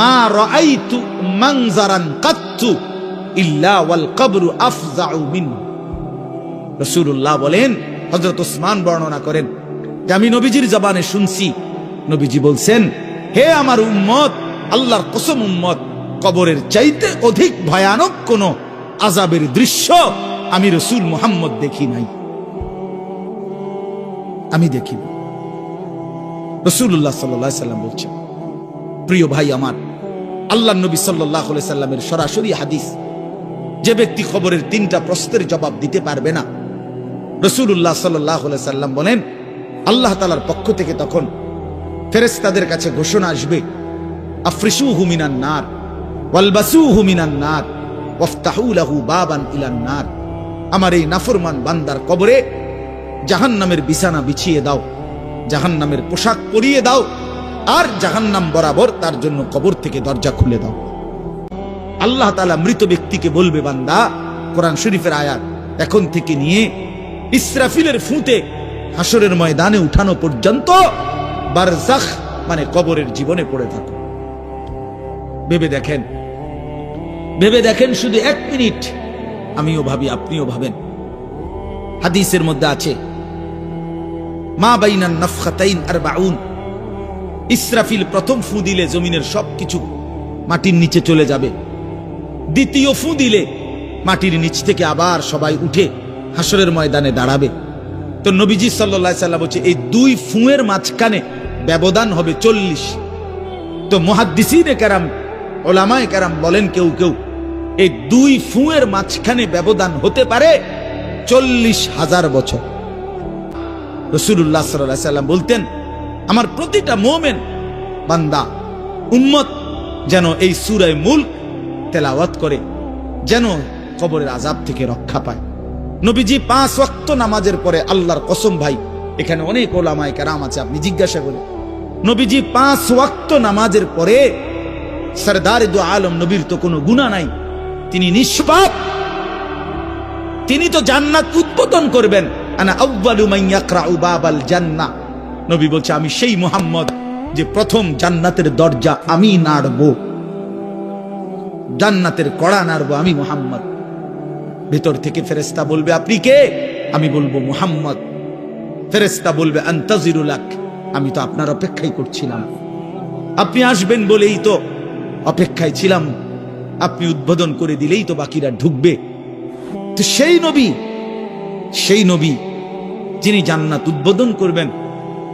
মা রাআইতু মানজারান কাত্তু ইল্লা ওয়াল কবরু আফজাউ মিন। রাসূলুল্লাহ বলেন, হযরত ওসমান বর্ণনা করেন, যে আমি নবীজির জবানে শুনছি, নবীজি বলছেন, হে আমার উম্মত, আল্লাহর কসম উম্মত, কবরের চাইতে অধিক ভয়ানক কোন আজাবের দৃশ্য আমি রসুল মুহাম্মদ দেখি নাই। আমি দেখি রসুল্লাহ সাল্লাহ সাল্লাম বলছেন প্রিয় ভাই আমার, আল্লাহ নবী সাল্লাহ সাল্লামের সরাসরি হাদিস, যে ব্যক্তি খবরের তিনটা প্রশ্নের জবাব দিতে পারবে না। রসুল্লাহ সাল্লাহ সাল্লাম বলেন, আল্লাহ তালার পক্ষ থেকে তখন ফেরেস্তাদের কাছে ঘোষণা আসবে আফ্রিসু হুমিনান নার ওয়ালবাসু হুমিনান নার, ওয়াফতাহু লাহু বাবান ইলান নার। আমার এই নাফরমান বান্দার কবরে জাহান্নামের বিছানা বিছিয়ে দাও, জাহান্নামের পোশাক পরিয়ে দাও আর জাহান্নাম বরাবর তার জন্য কবর থেকে দরজা খুলে দাও। আল্লাহ তালা মৃত ব্যক্তিকে বলবে, বান্দা, কোরআন শরীফের আয়াত এখন থেকে নিয়ে ইসরাফিলের ফুঁতে হাসরের ময়দানে উঠানো পর্যন্ত বারজাখ মানে কবরের জীবনে পড়ে থাকো। ভেবে দেখেন ভেবে দেখেন শুধু এক মিনিট, আমিও ভাবি, আপনিও ভাবেন। হাদিসের মধ্যে আছে, মা বাইনান নফখাতাইন আর বাউন ইসরাফিল প্রথম ফু দিলে জমিনের সবকিছু মাটির নিচে চলে যাবে। দ্বিতীয় ফু দিলে মাটির নিচ থেকে আবার সবাই উঠে হাসরের ময়দানে দাঁড়াবে। তো নবীজি সাল্লা সাল্লাম বলছে, এই দুই ফুঁয়ের মাঝখানে ব্যবধান হবে চল্লিশ। তো মহাদ্দিসিনে কেরাম, ওলামায় কেরাম বলেন কেউ কেউ, এই দুই ফুঁয়ের মাঝখানে ব্যবধান হতে পারে চল্লিশ হাজার বছর। রসুল্লাহ সাল্লাহ সাল্লাম বলতেন আমার প্রতিটা মোমেন বান্দা, উম্মত যেন এই সুরায় মূল তেলাওয়াত করে, যেন কবরের আজাব থেকে রক্ষা পায়। নবীজি পাঁচ ওয়াক্ত নামাজের পরে আল্লাহর কসম ভাই, এখানে অনেক ওলামায় কেরাম আছে, আপনি জিজ্ঞাসা করেন। নবীজি পাঁচ ওয়াক্ত নামাজের পরে সরদার দু আলম নবীর তো কোনো গুণা নাই, তিনি নিষ্পাপ। তিনি তো জান্নাত উদ্বোধন করবেন। আনা আউ্বালু মাইয়াকরাউ বাবাল জান্নাহ। নবী বলছে, আমি সেই মোহাম্মদ যে প্রথম জান্নাতের দরজা আমি নাড়ব। জান্নাতের কড়া নাড়ব আমি মুহাম্মদ। ভিতর থেকে ফেরেস্তা বলবে, আপনি কে? আমি বলব, মুহাম্মদ। ফেরেস্তা বলবে আন্তাজিরুলাক আমি তো আপনার অপেক্ষাই করছিলাম। আপনি আসবেন বলেই তো অপেক্ষায় ছিলাম। আপনি উদ্বোধন করে দিলেই তো বাকিরা ঢুকবে। তো সেই নবী সেই নবী, যিনি জান্নাত উদ্বোধন করবেন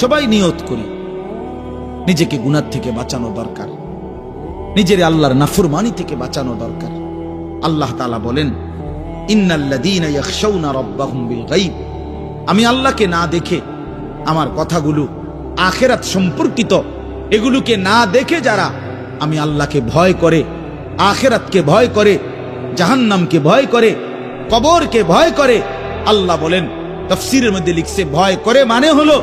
সবাই নিয়ত করি। নিজেকে গুনার থেকে বাঁচানো দরকার। নিজের আল্লাহর নাফরমানি থেকে বাঁচানো দরকার। আল্লাহ তালা বলেন আমি আল্লাহকে না দেখে আমার কথাগুলো আখেরাত সম্পর্কিত এগুলোকে না দেখে যারা আমি আল্লাহকে ভয় করে, আখেরাতকে ভয় করে, জাহান্নামকে ভয় করে, কবরকে ভয় করে, আল্লাহ বলেন, তফসিরের মধ্যে লিখছে ভয় করে মানে হলো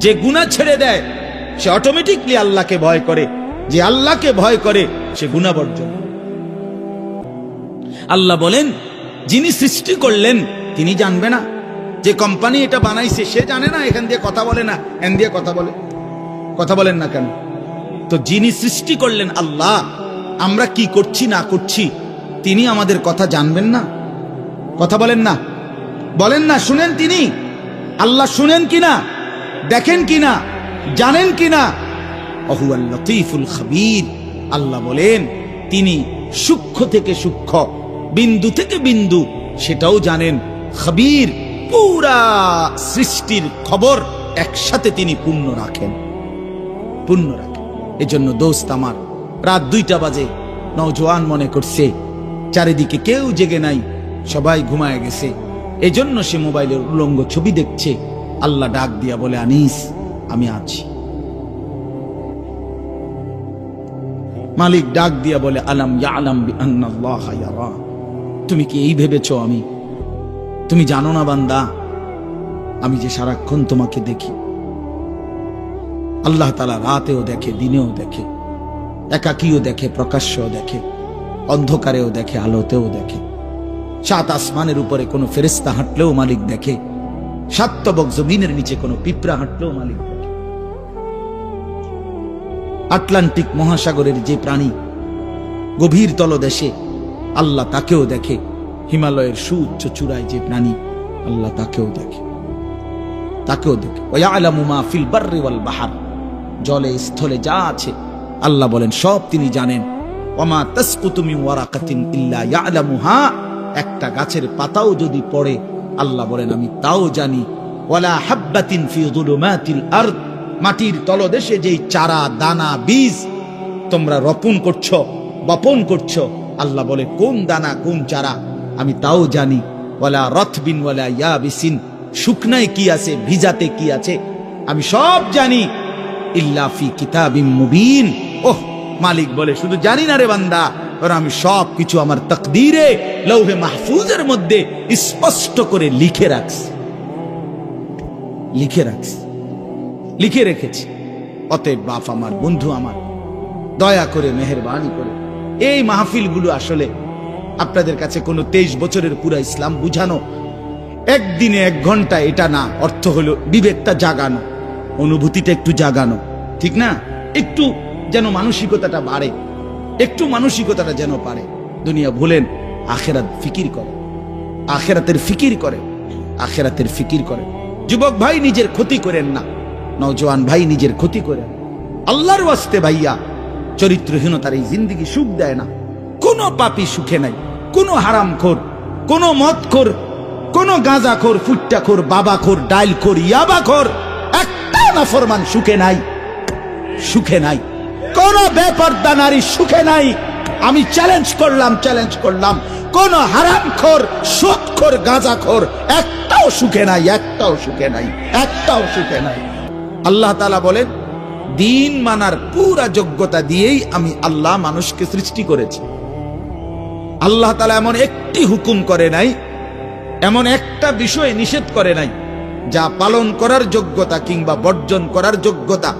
যে গুনাহ ছেড়ে দেয়, সে অটোমেটিকলি আল্লাহকে ভয় করে। যে আল্লাহকে ভয় করে, সে গুনাহ বর্জন আল্লাহ বলেন, যিনি সৃষ্টি করলেন, তিনি জানবে না। যে কোম্পানি এটা বানাইছে, সে জানে না, এখান দিয়ে কথা বলে না, এখান দিয়ে কথা বলে। কথা বলেন না কেন? তো যিনি সৃষ্টি করলেন আল্লাহ, আমরা কি করছি, না করছি, তিনি আমাদের কথা জানবেন না? কথা বলেন না। বলেন না, শুনেন তিনি? আল্লাহ শুনেন কিনা? দেখেন কিনা জানেন কিনা অহুয়াল লতিফুল খাবির, আল্লাহ বলেন, তিনি সূক্ষ্ম থেকে সূক্ষ্ম, বিন্দু থেকে বিন্দু, সেটাও জানেন। খাবির পুরা সৃষ্টির খবর একসাথে তিনি পূর্ণ রাখেন। পূর্ণ রাখেন। এজন্য দোস্ত আমার, রাত দুইটা বাজে, নওজোয়ান মনে করছে, চারিদিকে কেউ জেগে নাই, সবাই ঘুমায় গেছে। এজন্য সে মোবাইলের উলঙ্গ ছবি দেখছে। আল্লাহ ডাক দিয়া বলে, আনিস, আমি আছি। মালিক ডাক দিয়া বলে, আলাম ইয়া আলাম তুমি কি এই ভেবেছো আমি? তুমি জানো না বান্দা, আমি যে সারাক্ষণ তোমাকে দেখি। আল্লাহ তালা রাতেও দেখে, দিনেও দেখে, একাকীও দেখে, প্রকাশ্যও দেখে, অন্ধকারেও দেখে, আলোতেও দেখে। সাত আসমানের উপরে কোনো ফেরেস্তা হাঁটলেও মালিক দেখে সাতবক জমিনের নিচে কোনো পিঁপড়া হাঁটলেও মালিক। আটলান্টিক মহাসাগরের যে প্রাণী গভীর তলদেশে আল্লাহ তাকেও দেখে, হিমালয়ের সুউচ্চ চূড়ায় যে প্রাণী আল্লাহ তাকেও দেখে। তাকেও দেখে। ওয়ালামু মা ফিল বাররি ওয়াল বাহার। জলে, স্থলে যা আছে, আল্লাহ বলেন, সব তিনি জানেন। ওমা তাসকুতু মিন ওয়ারাকাতিন ইল্লা ইয়ালামুহা। একটা গাছের পাতাও যদি পড়ে আল্লাহ বলেন, আমি তাও জানি হাব্বাতিন মাটির তলদেশে যেই চারা, দানা, বীজ তোমরা রোপণ করছ, বপন করছ, আল্লাহ বলে, কোন দানা, কোন চারা? আমি তাও জানি, ওয়ালা রথবিন ওয়ালা ইয়াবিসিন। শুকনায় কি আছে, ভিজাতে কি আছে, আমি সব জানি। ইল্লাফি কিতাবিম মুবিন। ওহ, মালিক বলে, শুধু জানি না রে বান্দা। ওরা আমি সব কিছু আমার তকদিরে লৌহে মাহফুজের মধ্যে স্পষ্ট করে লিখে রাখছি লিখে রাখছি লিখে রেখেছি অতএব বাপ আমার বন্ধু আমার দয়া করে মেহরবানি করে এই মাহফিলগুলো আসলে আপনাদের কাছে কোনো তেইশ বছরের পুরা ইসলাম বুঝানো। একদিনে এক ঘণ্টা এটা না, অর্থ হলো বিবেকটা জাগানো, অনুভূতিটা একটু জাগানো, ঠিক না? একটু যেন মানসিকতাটা বাড়ে। একটু মানসিকতাটা যেন পারে। দুনিয়া ভুলেন, আখেরাত ফিকির করে আখেরাতের ফিকির করে আখেরাতের ফিকির করে যুবক ভাই নিজের ক্ষতি করেন না, নওজোয়ান ভাই নিজের ক্ষতি করেন। আল্লাহর ওয়াস্তে ভাইয়া, চরিত্রহীনতার এই জিন্দিগি সুখ দেয় না। কোনো পাপি সুখে নাই, কোনো হারামখোর, কোনো মদখোর, কোনো গাঁজাখোর, ফুট্টাখোর, বাবাখোর ডাইলখোর ইয়াবাখোর, একটা নাফরমান সুখে নাই সুখে নাই। কোন বেপর্দা নারী সুখে নাই। আমি চ্যালেঞ্জ করলাম চ্যালেঞ্জ করলাম। কোন হারামখোর, সুদখোর, গাঁজাখোর, একটাও সুখে নাই, একটাও সুখে নাই, একটাও সুখে নাই। আল্লাহ তাআলা বলেন, দিন মানার পুরা যোগ্যতা দিয়েই আমি আল্লাহ মানুষকে সৃষ্টি করেছি। আল্লাহ তালা এমন একটি হুকুম করে নাই, এমন একটা বিষয় নিষেধ করে নাই, যা পালন করার যোগ্যতা কিংবা বর্জন করার যোগ্যতা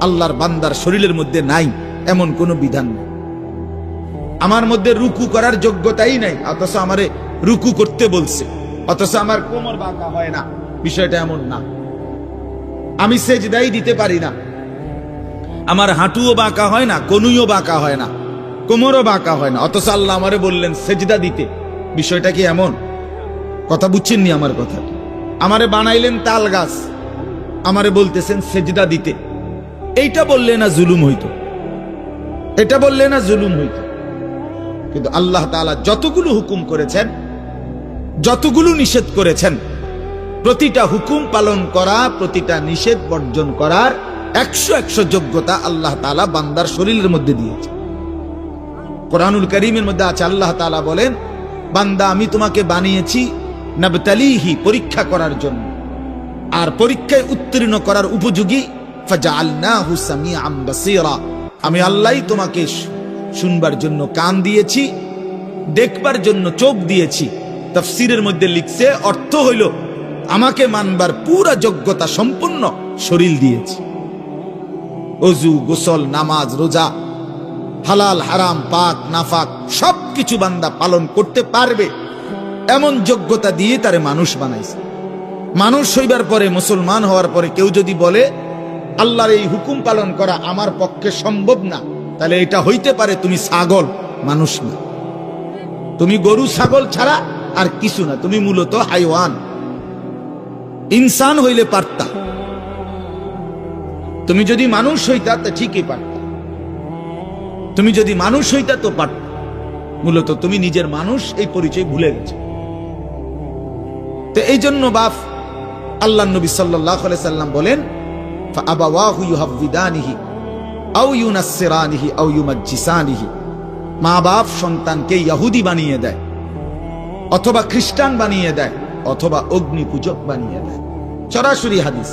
আল্লাহর বান্দার শরীরের মধ্যে নাই, এমন কোনো বিধান নেই। আমার মধ্যে রুকু করার যোগ্যতাই নাই, অথচ আমারে রুকু করতে বলছে, অথচ আমার কোমর বাঁকা হয় না, বিষয়টা এমন না। আমি সেজদাই দিতে পারি না। আমার হাঁটুও বাঁকা হয় না, কনুইও বাঁকা হয় না, কোমরও বাঁকা হয় না, অথচ আল্লাহ আমারে বললেন, সেজদা দিতে। বিষয়টা কি এমন? কথা বুঝছেননি আমার কথা? আমারে বানাইলেন তাল গাছ, আমারে বলতেছেন, সেজদা দিতে। এইটা বললে না জুলুম হইতো। এটা বললে না জুলুম হইতো। কিন্তু আল্লাহ তাআলা যতগুলো হুকুম করেছেন, যতগুলো নিষেধ করেছেন, প্রতিটা হুকুম পালন করা, প্রতিটা নিষেধ বর্জন করার একশো একশো যোগ্যতা আল্লাহ তাআলা বান্দার শরীরের মধ্যে দিয়েছে কোরআনুল করিমের মধ্যে আছে, আল্লাহ তাআলা বলেন, বান্দা, আমি তোমাকে বানিয়েছি নাবতালিহি পরীক্ষা করার জন্য। আর পরীক্ষায় উত্তীর্ণ করার উপযোগী আমি আল্লাহই তোমাকে শুনবার জন্য কান দিয়েছি, দেখবার জন্য চোখ দিয়েছি। তাফসীরের মধ্যে লিখছে, অর্থ হইল, আমাকে মানবার পুরা যোগ্যতা সম্পূর্ণ শরীর দিয়েছি। অজু গোসল, নামাজ, রোজা, হালাল, হারাম, পাক, নাফাক, সবকিছু বান্দা পালন করতে পারবে। এমন যোগ্যতা দিয়ে তারে মানুষ বানাইছে। মানুষ হইবার পরে, মুসলমান হওয়ার পরে কেউ যদি বলে আল্লাহর এই হুকুম পালন করা আমার পক্ষে সম্ভব না। তাহলে এটা হইতে পারে তুমি ছাগল, মানুষ না। তুমি গরু, ছাগল ছাড়া আর কিছু না। তুমি মূলত হাইওয়ান। ইনসান হইলে পারতা। তুমি যদি মানুষ হইতা, তা ঠিকই পারত। তুমি যদি মানুষ হইতা, তো পারত। মূলত তুমি নিজের মানুষ এই পরিচয় ভুলে গেছো। তো এই জন্য বাপ আল্লাহ নবী সাল্লাহ সাল্লাম বলেন আবাওয়াহু ইউহাব্বিদানিহি আও ইউনাসসিরানিহি আও ইউমাজ্জিসানিহি মা বাপ সন্তানকে ইহুদি বানিয়ে দেয়, অথবা খ্রিস্টান বানিয়ে দেয়, অথবা অগ্নি পূজক বানিয়ে দেয়। সরাসরি হাদিস,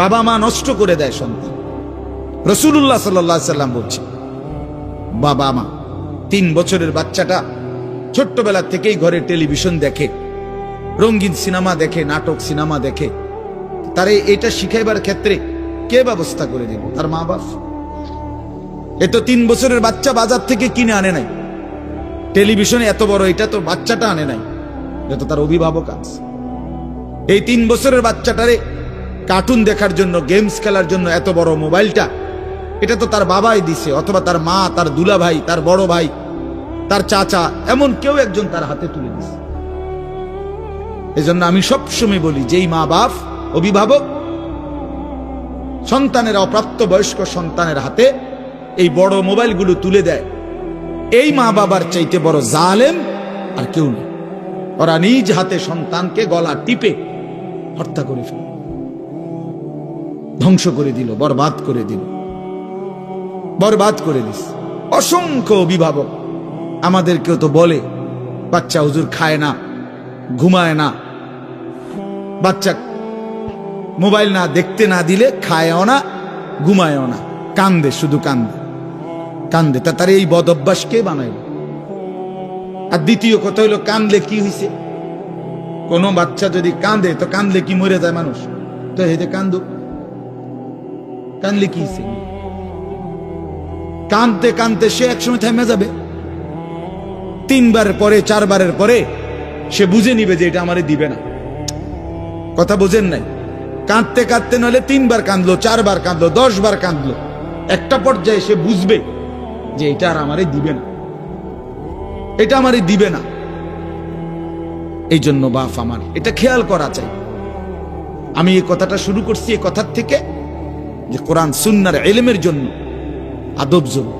বাবা মা নষ্ট করে দেয় সন্তান। রসুল্লাহ সাল্লাহ সাল্লাম বলছে, বাবা মা, তিন বছরের বাচ্চাটা ছোট্টবেলা থেকেই ঘরে টেলিভিশন দেখে, রঙিন সিনেমা দেখে, নাটক সিনেমা দেখে, তারে এটা শিখাইবার ক্ষেত্রে কে ব্যবস্থা করে দিল তার মা বাপ? এ তো তিন বছরের বাচ্চা বাজার থেকে কিনে আনে নাই। টেলিভিশনে এত বড়, এটা তো বাচ্চাটা আনে নাই। এটা তার অভিভাবক আছে। এই তিন বছরের বাচ্চাটারে কার্টুন দেখার জন্য গেমস খেলার জন্য এত বড় মোবাইলটা, এটা তো তার বাবাই দিছে, অথবা তার মা, তার দুলা ভাই তার বড় ভাই, তার চাচা, এমন কেউ একজন তার হাতে তুলে দিছে। এজন্য আমি সবসময় বলি, যেই মা বাপ, অভিভাবক সন্তানের অপ্রাপ্ত বয়স্ক সন্তানের হাতে এই বড় মোবাইলগুলো তুলে দেয়। এই মা বাবার চাইতে বড় জালেম আর কেউ নেই। ওরা নিজ হাতে সন্তানকে গলা টিপে হত্যা করে ফেল। ধ্বংস করে দিল, বরবাদ করে দিল। বরবাদ করে দিস। অসংখ্য অভিভাবক আমাদেরকেও তো বলে, বাচ্চা হুজুর খায় না, ঘুমায় না। বাচ্চা মোবাইল না দেখতে না দিলে খায়ও না, ঘুমায়ও না। কান্দে, শুধু কান্দে। কান্দে। তা তার এই বদ অভ্যাস কে বানাইল? আর দ্বিতীয় কথা হইল কান্দলে কি হয়েছে কোন বাচ্চা যদি কান্দে তো কান্দলে কি মরে যায় মানুষ? তো হেতে কান্দু। কান্দলে কি হয়েছে কানতে কানতে সে একসময় থেমে যাবে। তিনবারের পরে, চারবারের পরে সে বুঝে নিবে যে এটা আমারে দিবে না। কথা বোঝেন নাই? কাঁদতে কাঁদতে নলে তিনবার কাঁদলো, চারবার কাঁদলো দশ বার কাঁদলো। একটা পর্যায়ে সে বুঝবে যে এটা আর আমারে দিবে না। এটা আমারে দিবে না। এই জন্য বাপ আমার, এটা খেয়াল করা চাই। আমি এই কথাটা শুরু করছি এই কথার থেকে যে কোরআন, সুন্নার এলেমের জন্য, আদব জন্য।